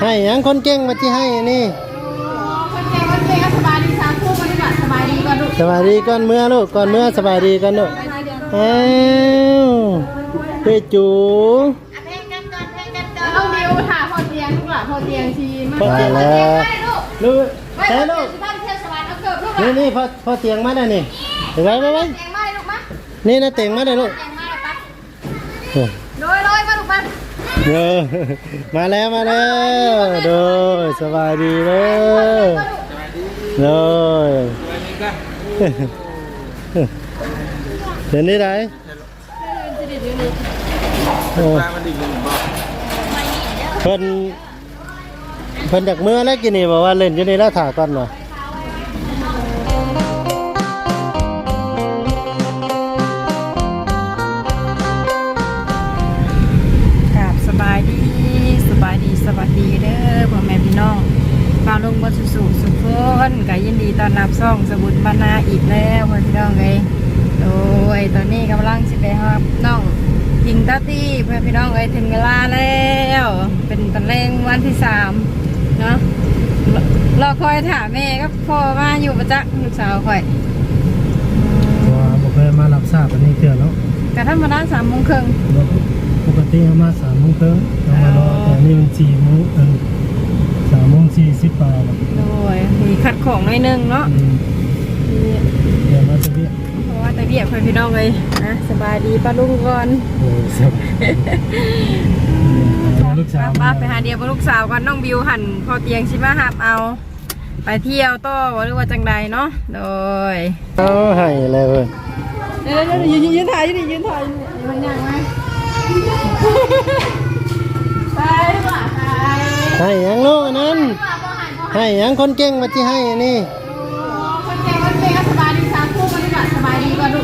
ให้หยังคนเก่งมาที่ให้นี่คนเก่งคนเก่งก็สบายดีสามคู่ปฏิบัติสบายดีกว่าลูกสบายดีก่อนเมื่อลูกก่อนเมื่อสบายดีกันลูกอ้าวเป้จูแล้วต้องดิวถ่าพอเตียงลูกหล่ะพอเตียงทีมามาแล้วลูกไม่แท้ลูลูกกบ้านเทศบาลเอาเกิดลูกนี่นี่พอพอเตียงมาได้นี่เห็นไหมไว้ไว้เตียงมาเลยลูกมานี่นะเตียงมาได้ลูกเตียงมาเลยปะโอ้โดยโดยมาลูกมา เออมาแล้วมาแล้วโดยสบายดีเลยโดยเห็นนี่ไหนโอ้เพิ่นเพิ่นจากเมื่อแล้วกินนี่บอกว่าเล่นอยู่นี่แล้วถ่าก่อนหน่อย เพื่อนพี่น้องเอ้ยถึงเวลาแล้ว เป็นตอนแรงวันที่สามเนาะรรอคอยถามแม่ก็พ่อมาอยู่ประจักษ์ลูกสาวคอยว่าบ่เคยมารับทราบอันนี้เถื่อแล้วกระทั่งมาด้านสามโมงครึ่งปกติเขามาสามโมงครึ่งเรามารอแต่นี่มันสี่โมงเออสามโมงสี่สิบแปดโดยมีขัดของหน่อยหนึงเนาะเดี๋ยวมาจะเรียกเพราะ ว่าแต่เบียบเพื่อนพี่น้องเลยนะสบายดีป้าลุงก่อนโอ้ยสบายลูกสาวป้าไปหาเดียวกับลูกสาวก่อนน้องบิวหันพอเตียงชิมาหับเอา ไปเที่ยวโต้หรือว่าจังใดเนาะโดยเอาให้เลยเว้ยเดี๋ยวเดี๋ยวยืนยืนถ่ายยืนยืนถ่ายมันยังไงไปว่ะไปให้หยังลูกอันนั้นว่าบ่หันบ่ให้หยังคนเก่งมาที่ให้นี่คน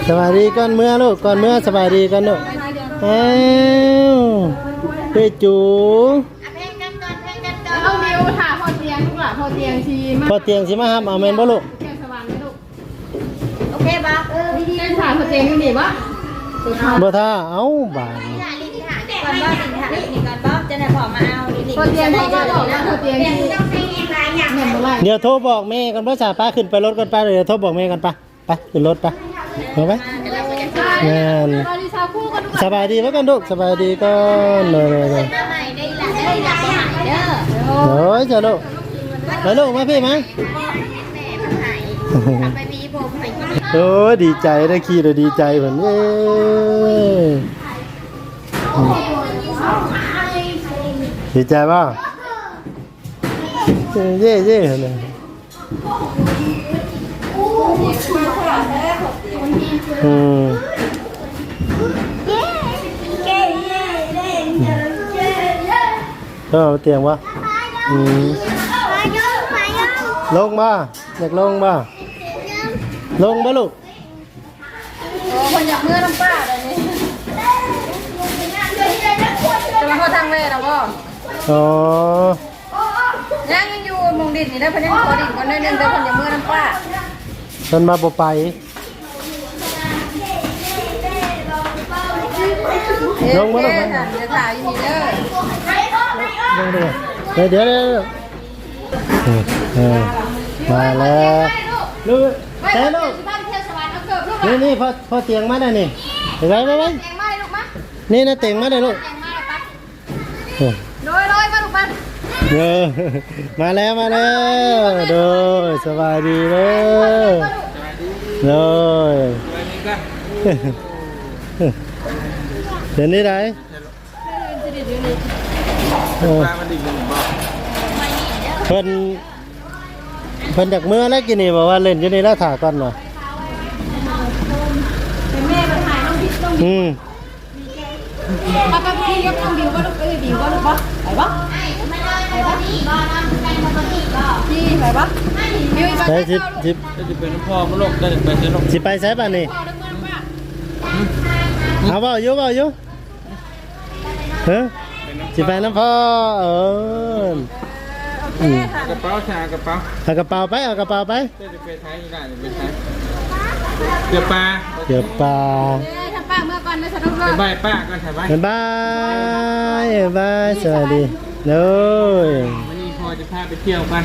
สบายดีก่อนเมื่อลูกก่อนเมื่อสบายดีกันลูกอ้าวเป้จูแล้วต้องดิวถ่าพอเตียงลูกหล่ะพอเตียงทีมาพอเตียงสิมาห้ามเอาแม่นบ่ลูกเตียงสวรรค์ไหมลูกโอเคปะเออดีๆเล่นถ่าพอเตียงอยู่นี่ปะสุดท้ายบ่ท่าเอ้าบาดนี้ก่อนบ่สิค่ะนี่ก่อนบ่จะได้พอมาเอานี่พอเตียงเขาก็บอกว่าพอเตียงที่ต้องให้เองหลายอย่างเห็นเมื่อไหร่เดี๋ยวโทรบอกแม่กันว่าจ่าป้าขึ้นไปรถกันป้าเดี๋ยวโทรบอกแม่กันป้าไปขึ้นรถป้า เห็นไหมแม่นตอนนี้ชาวคู่กันทุกสบายดีไหมกันลูกสบายดีก็เลยเลยเลยใหม่ได้ละได้ละบ่หายเด้อโอ้ยเจ้าลูกไปลูกมาพี่มาแม่มันหายไปมีผมไปกินโอ้ยดีใจได้ขี่เลยดีใจเหมือนเย้ดีใจป่ะเย่เย่เลยอืม เก้เย่เด้งเย่เออเตียงวะอืมมาโยมาโยลงมาอยากลงมาลงมาลูกคนอยากเมื่อน้ำป้าเลยนี่จะมาเข้าทางแม่แล้วก็อ๋อยังยังอยู่มงดินนี่ได้พนักงานดินก่อนนิดนึงเดี๋ยวคนอยากเมื่อน้ำป้ามันมาบ่ไป ลงมาลงมาจะถ่ายอยู่นี่เด้อลงด้วยเดี๋ยวเดี๋ยวเดี๋ยวมาแล้วลูกไม่ลูกนี่นี่พอพอเตียงมาได้นี่เห็นไหมไว้ไว้แตงมาเลยลูกมานี่นะเตียงมาได้ลูกเลยปะเออโดยโดยมาลูกมาเออมาแล้วมาแล้วโดยสบายดีเลยโดย เห็นนี่ไหนเออเพิ่นเพิ่นจากเมื่อแล้วกินนี่บอกว่าเล่นอยู่นี่แล้วถ่าก่อนหน่อยแม่มาถ่ายน้องดิน้องอืมปะปะพี่ยกน้องดิวว่าลูกเอ้ยดิวว่าลูกปะไปปะไปปะพี่ไปปะดิวอีกใช้ไปสิบสิบจะเป็นพ่อมาลกได้ไปจะลกสิไปใช้ป่ะนี่เอาเอาเปล่าอยู่เปล่าอยู่ ฮะสิไปน้ำพ่อเอออืมกระเป๋าชากระเป๋าเอากระเป๋าไปเอากระเป๋าไปจะไปไทยได้จะไปไทยเดี๋ยวปลาเดี๋ยวปลาเอ้ยทำป้าเมื่อก่อนไม่สนุกเลเดี๋ยยวใบป้าก็ใช่ไหมบ๊ายบายบ๊ายบายสวัสดีเลยวันนี้พอจะพาไปเที่ยวกัน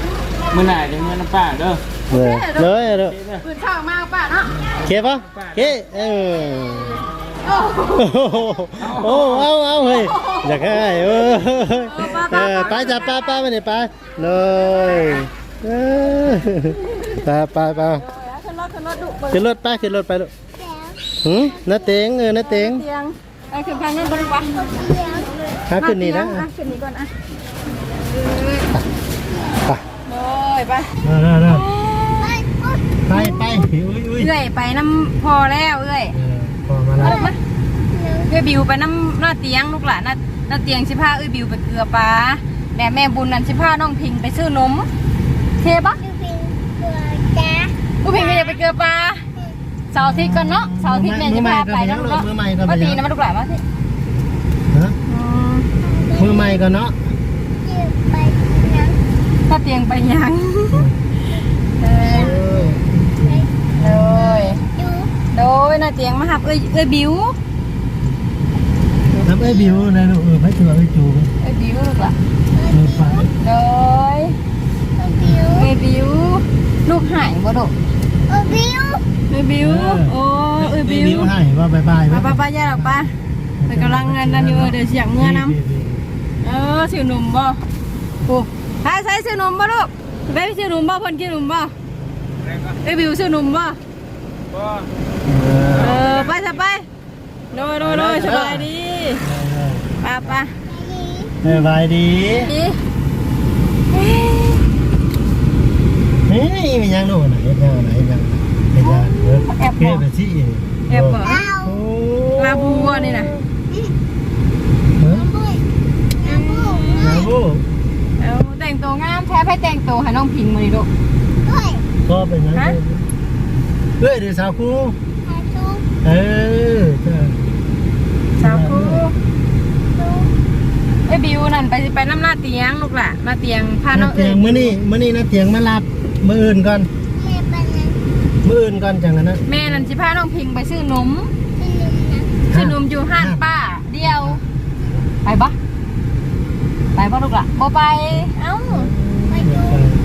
เมื่อไหร่จะเมื่อน้ำป้าเด้อเลยเลยเลย ปืนช่องมากป่ะเนาะเคปะเคเออ โอ้เอาเอาเฮ้ยอยากให้เออเออไปจับป้าป้าไปนี่ไปเลยเออไปไปไปขึ้นรถขึ้นรถดุเปิดขึ้นรถไปขึ้นรถไปลูกหืมน้าเต็งเออน้าเต็งเตียงไอ้ขึ้นทางนั้นบริวารหาขึ้นนี่นะอะขึ้นนี่ก่อนอะไปเลยไปไปไปอุ้ยอุ้ยเอื้อยไปน้ำพอแล้วเอื้อย พอมาแล้วเอื้อยบิวไปน้ำหน้าเตียงลูกหลานหน้าหน้าเตียงสิพาเอื้อยบิวไปเกลือปลาแม่แม่บุญนั่นสิพาน้องพิงไปซื้อนมเทปะผู้พิงก็อยากไปเกลือปลาเสาร์อาทิตย์ก่อนเนาะเสาร์อาทิตย์แม่สิพาไปเนาะลูกเนาะมือใหม่ก็มาไปตียังนะมาลูกหลานมาสิฮะมือใหม่ก็เนาะหน้าเตียงไปยังเออโดย โดยหน้าเตียงมาหับเอ้ยเอ้ยบิวน้ำเอ้ยบิวนะลูกเออให้ตัวไอ้จูบเอ้ยบิวลูกหล่ะมือไปโดยเอ้ยบิวลูกหายบ่ลูกเอ้ยบิวโอ้เอ้ยบิบิววให้ว่าบายบายป้าป้าป้าย่าหรอกป้าไปกำลังงานนั่นอยู่เออเดี๋ยวเสียงเมื่อน้ำเออซื้อหนุ่มบ่ปุ๊ใช่ใช่ซื้อหนุ่มบ่ลูกไปซื้อหนุ่มบ่เพิ่นกินหนุ่มบ่เอ้ยบิวซื้อหนุ่มบ่ก็ เออไปซะไปโดยโดยโดยสบายดีป้าป้าสบายดีดีเฮ้ยมียังลูกไหนยังไหนยังเป็นยังเออเก็บไปที่แอบบ่โอ้ลาบูบ่นี่น่ะลาบูเอาแต่งตัวงามแท้ไปแต่งตัวให้น้องพิงมาดิลูกก็เป็นยัง เฮ้ยเดี๋ยวสาวกูเออสาวครูไอ้ยบิวนั่นไปสิไปน้ำหน้าเตียงลูกล่ะหน้าเตียงพาน้องเตีเอ้ยยงมื้อนี้มื้อนี้นะเตียงมารับมื้ออื่นก่อนมื้ออื่นก่อนจังนั้นนะแม่นั่นสิพาน้องพิงไปซื้อนมซื้อนมอยู่ห้านป้าเดียว ไปปะไปปะลูกล่ะบ่ไปเอ้า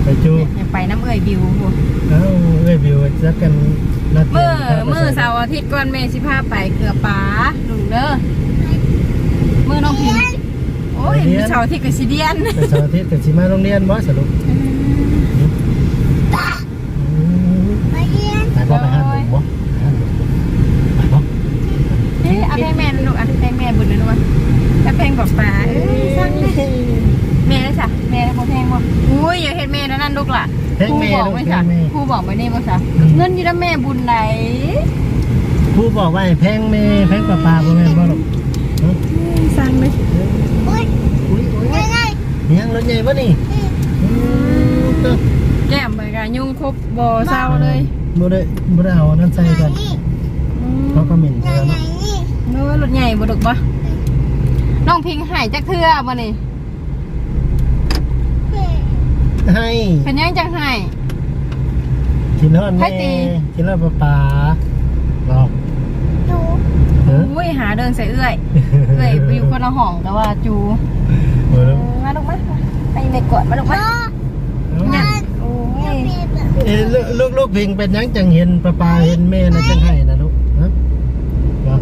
ไปจูอยาก ไปน้ำเอ้ยบิวพุ่นเอ้าเอ้ยบิวจักกันนัดเมื่อเมื่อเสาร์อาทิตย์ก่อนแม่สิพาไปเกลือป๋าลุงเด้อเมื่อน้องพิงโอ้ยเสาร์อาทิตย์กับสิเดียนไปเสาร์อาทิตย์ก็สิมาโรงเรียนบ่สรุปไปบ่ไปหาหนุ่มบ่หาหนุ่มไปบ่เอ๊ะเอาเพลงแม่นะลูกอะเพลงแม่บุญนะลูกอะแล้วเพลงบอกป๋าเอ้ยสั่งเลยแม่เลยจ้ะแม่เลยบอกเพลงบ่อุ้ยอย่าเห็นแม่นะนั่นลูกล่ะ เพลงครูแม่บอกลูกไว้เพลจ้ะงแม่ครูบอกไว้นี่บ่จ้ะเงินอยู่แล้วแม่บุญไหนครูบอกว่าให้เพลงแม่เพลงป้าป้าบ่แม่นบ่ลูกฮะสั่งเลยอุ้ยอุ้ยยังรถใหญ่บ่นี่อืมเด้อแก้มไปกันยุ่งครบบ่เศร้าเลยบ่ได้บ่ได้เอาอันนั้นใส่กันเขาก็เหม็นใช่แล้วเนาะเนื้อรถใหญ่บ่ดกบ่น้องพิงหายจากเทื่อบ่นี่ ให้เป็นยังจังหายกินฮอดให้แม่ตีกินฮอดป้าป้าบอกเอออุ้ยหาเดินใส่เอื้อยเอื้อยไปอยู่คนละห้องแต่ว่าจูเออมาลูกมาไปเมกกดมาลูกมาเนี่ยโอ้ยเอ้ยลูกลูกลูกพิงเป็นหยังจังเห็นป้าป้าเห็นแม่นะจังให้นะลูกฮะบอก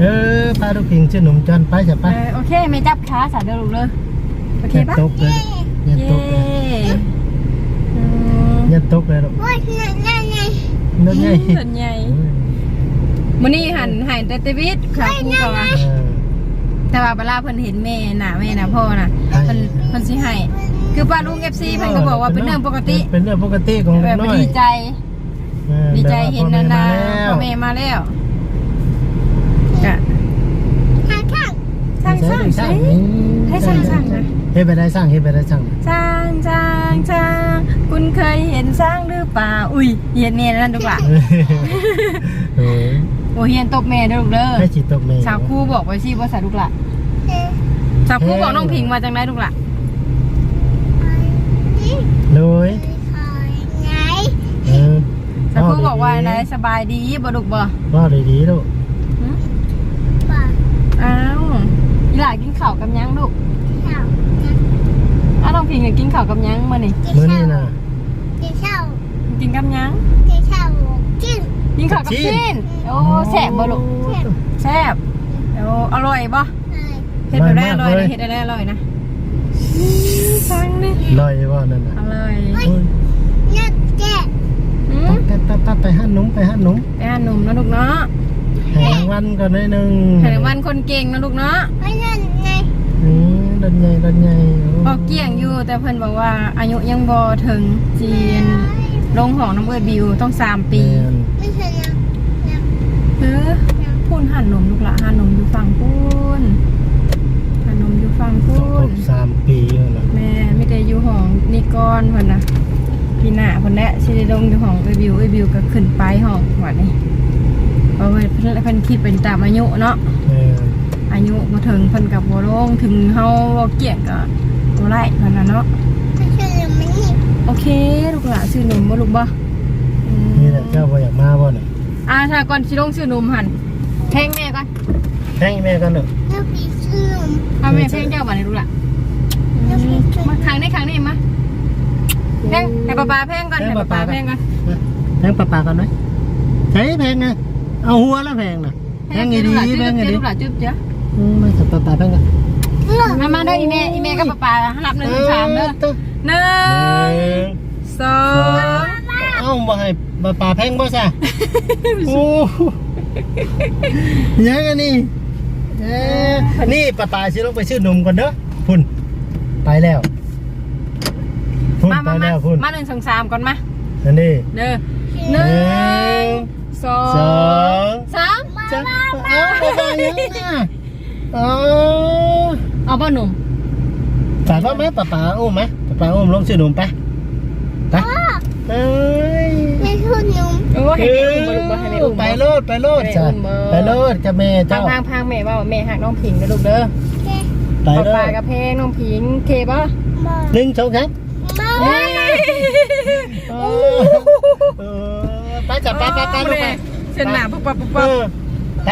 เออพาลูกพิงชื่อหนุ่มจันไปจะไปเออโอเคไม่จับขาสาเดินลูกเลย โอเคยันปะตกเลยยันเย้ตกเลยอืมยันตกเลยลูกนั่นไงส่วนใหญ่มื้อนี้หันหันแต่ตวิทค่ะครูก็ว่าเออแต่ว่าเวลาเพิ่นเห็นแม่น่ะแม่น่ะพ่อน่ะเพิ่นเพิ่นสิให้คือป้าลุง FC เพิ่นก็บอกว่าเป็นเรื่องปกติ เป็นเรื่องปกติของแบเด็กบน้อยดีใจเออดีใจแบบว่าเห็นนานาพ่อพ่อแม่แม่มามาแล้วก็สร้างสร้างใช่สิ ให้สร้างสร้างนะเฮ็ดไปได้สร้างเฮ็ดไปได้สร้างสร้างสร้างสร้างคุณเคยเห็นสร้างหรือเปล่าอุ้ยเห็นแม่นั่นดูกล่ะเออโอ้เฮียนตบแม่เด้อลูกเด้อให้จิตตกแม่สาวครูบอกไว้สิว่าสาวลูกล่ะสาวครูบอกน้องพิงมาจากไหนลูกล่ะโดยเออสาวครูบอกว่าอะไรสบายดีบ่ลูกบ่ว่าดีๆลูกหึอ้าวอี หลากินข้าวกับหยังลูกอ้าวน้องพิงกินข้าวกับหยังมานี่มื้อนี้น่ะกินกับหยังกินข้าวกับกับชิ้นชิ้นโอ้แซ่บบ่ลูกแซ่บโอ้อร่อยบ่เฮ็ดแบบได้อร่อยนะเฮ็ดได้อร่อยนะฟังดิลอยว่านั่นน่ะอร่อยโอ้ยอืมไปไปไปไปหาหนุ่มไปหาหนุ่มไปหาหนุ่มนะลูกเนาะให้รางวัลก่อนหน่อยหนึงให้รางวัลคนเก่งนะลูกเนาะ อืมดันใหญ่ดันใหญ่โบอกเกี่ยงอยู่ แต่เพิ่นบอกว่าอายุยังบ่ถึงจีนลงหองน้ำเอิดบิวต้องสามปีแม่นเออพูนหันนมลูกละหันนมอยู่ฝั่งพูนหันนมอยู่ฝั่งพูต้องครนบสามปีแล้วล่ะแม่ไม่ได้อยู่ห้องนี่ก้อนเพิ่นนะพี่หน้าเพิ่นแหละสิได้ลงอยู่ห้องเอ้ยบิวเอ้ยบิวก็ขึ้นไปห้องว่านี่เพราะว่าเพิ่นเพิ่นคิดเป็นตามอายุเนาะแม่น อายุบ่ถึงเพิ่นก็บ่ลงถึงเฮาบ่เกี่ยงก็บ่ไล่เพิ่นน่ะเนาะโอเคลูกหลานซื้อนมบ่ลูกบ่อืมนี่แหละเจ้าบ่อยากมาบ่น่ะอ่าถ้าก่อนสิลงซื้อนมหั่นเพลงแม่ก่อนแพงแม่กันเด้อเอาแม่เพลงเจ้าบ่ได้ลูกล่ะมาครั้งนี้ครั้งนี้มาเพลงให้ป๊าป๊าเพลงก่อนให้ป๊าป๊าเพลงก่อนแพงปลาปลากันไหมใช่แพงไงเอาหัวแล้วแพงน่ะแพงไงดีจุ๊บแพงไงดีจุ๊บจุ๊บจุ๊บอืม มาสับปลาปลาแพงกันมามาเด้ออีแม่อีแม่กับป๊าป๊านับหนึ่งถึงสามเด้อตัวหนึ่หนึ่งงสองเอ้าบ่ให้ปลาปลาแพงบ่ซะโอ้ยังอันนี้เอ๊ะนี่ปลาปลาสิลงไปซื้อนมก่อนเด้อพุ่นไปแล้วพุ่นมาไปมามาแล้วพุ่นมาหนึ่งสองสามก่อนมาอันนี้เด้อหหนึ่นึ่งงสอสองงสามจะเอาปลาปลายังน่ะ อ๋อเอาบ่หนุ่มปลาปลาไหมปลาปลาอุ้มไหมปลาปลาอุ้มลงซื้อนมไปไปเอ้ยโอ้ให้แม่อุ้มบ่ลูกบ่ให้แม่อุ้มไปบ่ โลดไปโลดจ้ะไปโลดไปโลดกับแม่พัเจ้างพังพังแม่ว่าแม่หักน้องผิงนะลูกเด้อไปป๊าโลป๊าดกับเพลงน้องผิงเคป่ะหนึ่งสองครับเฮ้ยเออไปจับไปไปไปลูกไป เส้นหนาปุ๊บปั๊บปุ๊บเอปั๊บอไป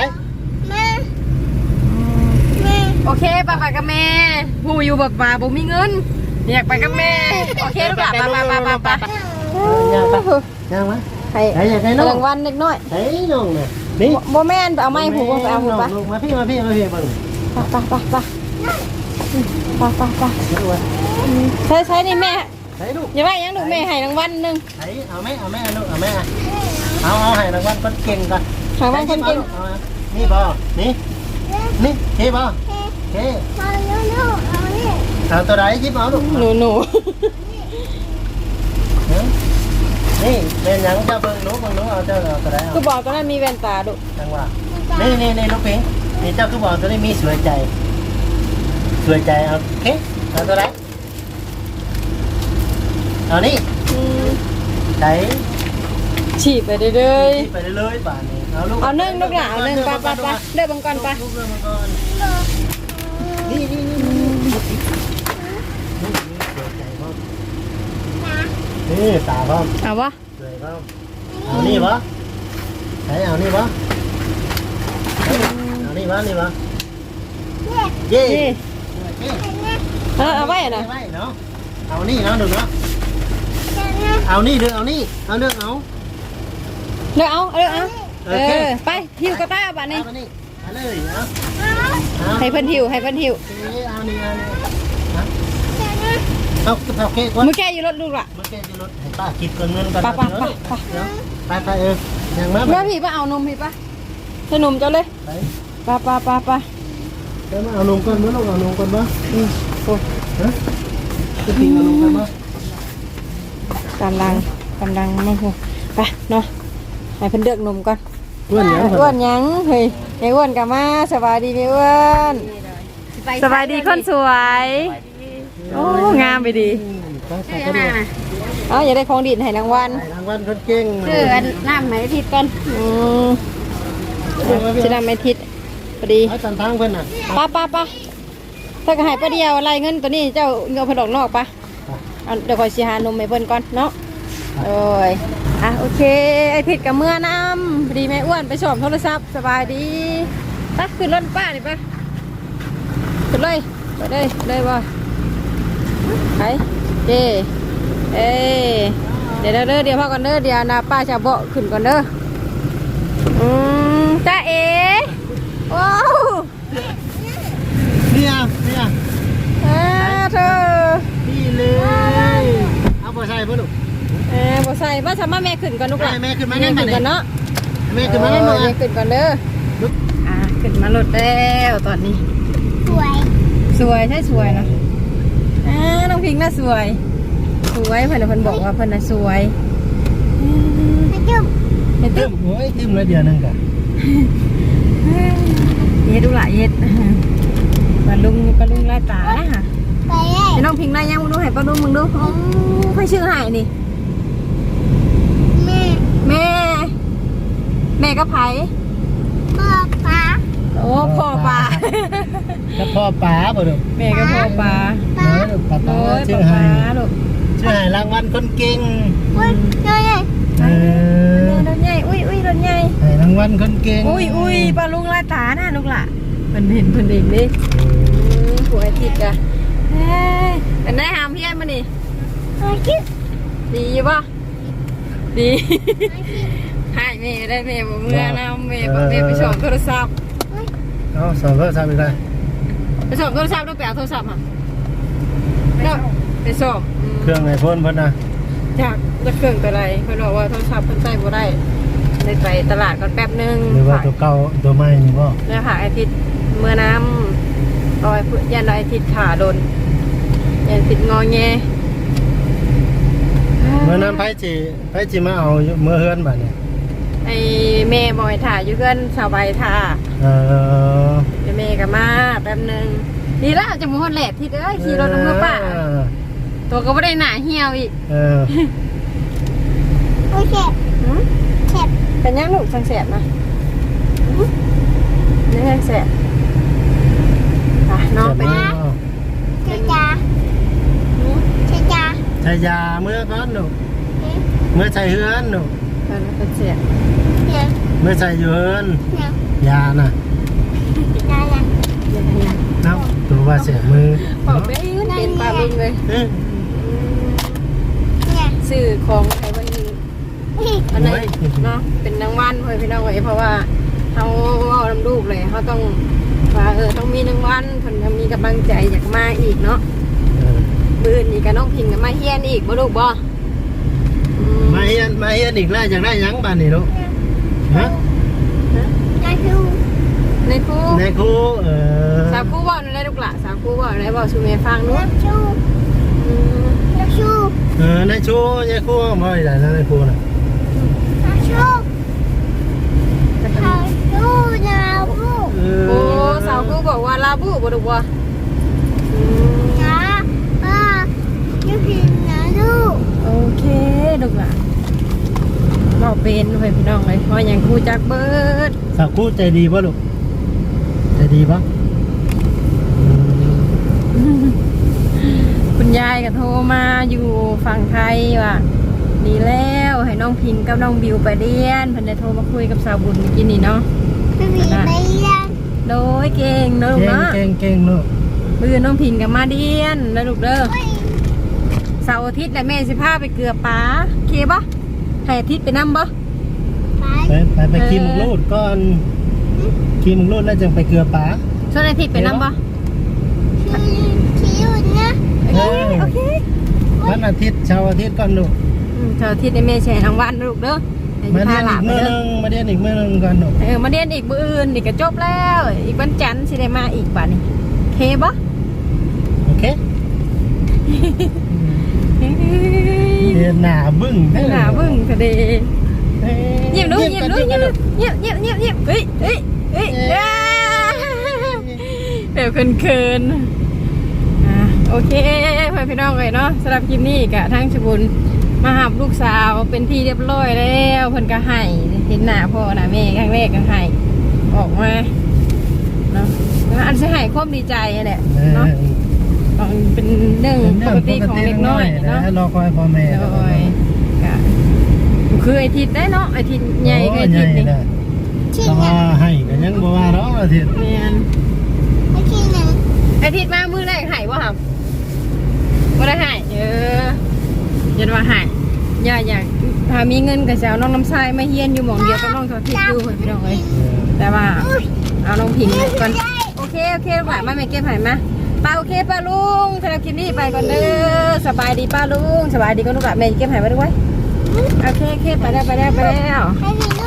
โอเคป้าไปกับแม่ผู้อยู่แบบว่าบ่มีเงิน อยากไปกับแม่ โอเคลูกหลานไปไปไปไปไปยังไปยังไหมให้ไหนอยากได้น้องรางวัลเล็กน้อยไหนน้องเนี่ยนี่บ่แม่นไปเอาไม้ผูกไปเอาผูกไปน้องมาพี่มาพี่มาพี่มาไปไปไปไปไปไปไปใช้ใช้นี่แม่ไหนลูกอย่าว่ายังดูแม่ให้รางวัลหนึงไหนเอาไหมเอาไหมเอาลูกเอาไหมเอาเอาให้รางวัลคนเก่งก่อนรางวัลคนเก่งอามานี่บอ นี่นี่เฮ้บอเฮ้เอาตัวไหนยิบเอาลูกหนูหนูนี่เป็นยังเจ้าเบิ่งหนูเบิ่งหนูเอาเจ้าเอาตัวไหนเอาคือบอกตอนนั้นมีแว่นตาดุจังหวะนี่นี่นี่ลูกพิงนี่เจ้าคือบอกตัวนี้มีสวยใจ สวยใจเอาโอเคเอาตัวไหนเอานี่อืมไหนฉีดไปเรื่อยไปเรื่อยๆป่านนี้เอาลูกๆเอานึ่งลูกหลานเอานึ่งไปไปไปเด้อบังก่อนไปลูกเรื่องมั นก่อนนี่นี่นี่นี่นี่สวยใจพ่อนี่ตาพ่อเอาวะสวยพ่อเอานี่ปะไหนเอานี่ปะเอานี่ปะนี่ปะเย่นี่เย่เออเอาไว้อะนะไว้เนาะเอานี่เนาะดูเนาะเอานี่เด้อเอานี่เอาเด้อเอาเด้อเอาเด้อเอาเออเคอไปหิวกระต้าบ้ามานี่ เอาเลยเอาเอาให้เพิ่นหิวให้เพิ่นหิวเอานี่เอานี่ฮะเอาเอาโอเคก่อนมือแก้อยู่รถลูกล่ะ เมื่อกี้จะลดให้ป้าคิดก่อนเงินก่อนไปไปไปไปเดี๋ยวไปไปเอออย่างมาแม่พี่ป้าเอานมพี่ป้าให้นมเจ้าเลยไปไปไปไปไปเดี๋ยวมาเอานมก่อนมั้ยลูกเอานมก่อนมั้ยอืมโอ้ฮะจะกินเอานมกันมั้ยกำลังกำลังมาหัวไปเนาะให้เพิ่นเลือกนมก่อนเพื่อนยังอ้วนหยังเฮ้ย ไอ้อ้วนกลับมาสบายดีไหมอ้วนสบายดีคนสวย โอ้งามไปดีไปใส่กระดูกเอ้าอย่าได้ของดีให้รางวัลรางวัลคนเก่งคืออันน้ำไหมทิศก่อนอืมจะนำไปทิศพอดีให้ตันทางเพื่อนน่ะป้าป้าป้าถ้าก็ใหายป้าเดียวอะไรเงินตัวนี้เจ้าเงินเพนดอกนอกปะเอาเดี๋ยวคอยสิหานมให้เพิ่นก่อนเนาะโอ้ย อะโอเค ไอทิศกับเมื่อน้ำพอดีแม่อ้วนไปชมโทรศัพท์สบายดีไปขึ้นรถป้านี่ปะขึ้นเลยไปเลยเลยบ่ไปเจเอ้ยเดี๋ยวเด้อเด้อเดี๋ยวพ่อก่อนเด้อเดี๋ยวนาป้าจะเบาะขึ้นก่อนเด้ออืมจ้าเอ๋ว้าวเนี่ยเนี่ยอ่าเธอพี่เลยเอาไปใส่เพื่อนลูก เออ บ่ใส่มาทำมาแม่ขึ้นก่อนลูกหลานแม่ขึ้นมาแม่แม่ขึ้นก่อนเนาะแม่ขึ้นมาแล้วเอลูอกแม่ขึ้นก่อนเด้ออ่าขึ้นมารถแล้วตอนนี้ สวย สวยใช่สวยเนาะอ่าน้องพิงค์น่ะสวย สวยเพิ่นน่ะเพิ่นบอกว่าเพิ่นน่ะสวยไม่จุ๊บเฮ็ดตึ้ตึ๊มบโอ้ยตึ้มแล้วเดียวนึงกันเฮ็ดดูหลายเฮ็ดปลาลุงปลาลุงลายตานะฮะไปเลยให้น้องพิงค์ได้ยังมึงดูให้ปลาลุงมึงดูโอ้ใครชื่อให้นี่แม่ แม่ แม่ก็ไผพ่อป้าโอ้พ่อปลาแล้วพ่อป๋าบ่ลูกแม่ก็พ่อปลาเออลูกป๋าป๋าโอ้ยชื่ปอลาให้ปลาลูกชื่อให้รางวัลคนเก่งอุ้ยเจอเลยเออรถใหญ่อุ้ยอุ้ยรถใหญ่ให้รางวัลคนเก่งอุ้ยอุ้ยปลาลุงลายตาน่ะลูกหล่ะเพิ่นเห็นเพิ่นเองดิผัวไอ้ทิดกะเฮ้ยเป็นได้หามเพี้ยนมานี่โอ้ยจิ๊บดีอยู่ป่ะดี ให้แม่ได้แม่บ่เมื่อนะแม่บอกแม่ไปสอบโทรศัพท์เอาสอบเพิ่มซ้ำอีกได้ไปสอบโทรศัพท์ด้วยไปเอาโทรศัพท์มาเนาะไปสอบอืมเครื่องไอโฟนเพิ่นนะจากจะเครื่องตัวใดเพิ่นบอกว่าโทรศัพท์เพิ่นใช้บ่ได้เลยไปตลาดก่อนแป๊บนึงหรือว่าตัวเก่าตัวใหม่นี่บ่เนี่ยค่ะไอทิศเมื่อน้ำรอยพุยันรอยทิศขาโดนยันทิศงอแงเมื่อนั้นไผสิไผสิมาเอาอยู่เมื่อเฮือนบัดนี้ ไอเมย์บอยถ่ายอยู่เพื่อนสาวใบถ่าเออเดี๋ยวเมย์กับมาแป๊บนึงดีแล้วจะมูฮอนแหลดทิศเอ้ยขี่รถน้ำมือป่าเออตัวก็ไม่ได้หนาเหี่ยวอีกเออโอ้ยเจ็บหืมเจ็บเป็นยังลูกสังเสบนะหืมนี่สังเสบอะน้องเป็นเจ๊จ้าเจ๊จ้าใช้ยาเมื่อก่อนลูกเมื่อใช้เฮือนลูก เป็นเป็นเสียเนี่ยเมื่อใช้อยู่เฮือนเนี่ยยาน่ะได้ละเอ้าตัวว่าเสียมือบอกไม่เป็นปลาบึงเลยเอ้ยเนี่ยซื้อของไอ้วันนี้อันนั้นเนาะเป็นรางวัลเพื่อนพี่น้องไว้เพราะว่าเขาเอาลำลูกเลยเขาต้องว่าเออต้องมีรางวัลเพิ่นก็มีกำลังใจอยากมาอีกเนาะเออ บืนอีกกับน้องพิงกับมาเฮียนอีกบ่ลูกบ่อื มมาเฮียนมาเฮียนอีกแล้วอยากได้หยังบัดนี้ลูกฮะได้ดูในครูในครูเออสาวครูบอกอะไรลูกละสาวครูบอกอะไรบอกชูเมฟังนู้นันกชูอืมนักชูเออในชูในครูบ่ได้นะในครูน่ะนักชูจะเป็น เขาดูนาบูเออโอ้สาวครูบอกว่าลาบูบ่ลูกบ่อืมนะป้ายูพินนะดูโอเคลูกละ บอกเป็นเพื่อนพี่น้องเลยเพราะอย่างครูจักเบิดสาวครูใจดีป่ะลูกใจดีป่ะอืมคุณยายก็โทรมาอยู่ฝั่งไทยว่าดีแล้วให้น้องพิงกับน้องบิวไปเรียนเพิ่นได้โทรมาคุยกับสาวบุญเมื่อกี้นี่เนาะยูพินไปเรียนโดยเก่งเนาะลูกเก่งเนาะเก่งเก่งลูกมือน้องพิงกับมาเรียนแล้วลูกเด้อเสาร์อาทิตย์แล้วแม่สิพาไปเกลือป้าเคบ่ ให้อาทิตย์ไปนํบ่ไปไปไปไปขี่มุกรูดก่อนขี่มุกรูดแล้วจึงไปเกลือป๋าช่วงอาทิตย์ไปนํบ่ชื่อชื่อนะเออโอเควันอาทิตย์เช้าร์อาทิตย์ก่อนลูกอืมเสาร์อาทิตย์ได้แม่แชร์รางวัลลูกเด้อให้มาสิเรีพายนหลาอีนกไปมื้อเด้หอนึงมาเรียนอีกมื้อหนึงก่อนลูกเออมาเรียนอีกมื้ออื่นนี่ก็จบแล้ว อีกวันจันทร์สิได้มาอีกบัดนี้เคบ่โอเคเรียน หน้าบึ้งเด้อหนาบึ้งกระเดเอ้เงียบดูเงียบดูก่อนเงียบก่ดูอนเงียบเงียบเงียบเงียบเฮ้ยเฮ้ยเฮ้ยอ่าแบบเขินๆอ่าโอเคเพื่อนพี่น้องเลยเนาะสำหรับคลิปนี้กะทั้งชบุญมาหับลูกสาวเป็นที่เรียบร้อยแล้วเพิ่นก็ให้เห็นหน้าพ่อหน้าแม่ครั้งแรกก็ให้ออกมาเนาะแล้วอันจะให้ความดีใจแหละเออเนาะ ต้องเป็นเรื่องเป็นปเรื่องกติของเด็กน้อยนะเนาะรอคอยพ่อแม่โดยกะคือไอทิดได้เนาะไอทิดใหญ่ก็ไอทิดนี่โใหญ่นะชื่อแต่นะว่าให้ก็ยังบ่ว่าดอกอาทิตย์แมนชื่อนะอไอทิดมามือแรกหายบ่ครับบ่ได้หายเออยันว่าหายอย่าอยากถ้ามีเงินก็จะเอาน้องน้ำทรายมาเฮียนอยู่หม่องเดียวกับน้องทอทิดอยู่เพิ่นพี่น้องเอ้ยแต่ว่าเอาน้องพิงก่อนโอเคโอเคลูกหลานมาแม่เก็บให้มา ป้าโอเคป้าลุงสำหรับคลิปนี้ไปก่อนเด้อสบายดีป้าลุงสบายดีก็ลูกหลานแม่เก็บหายไปด้วยโอเคโอเคไปแล้วไปแล้วไปแล้ว ให้พี่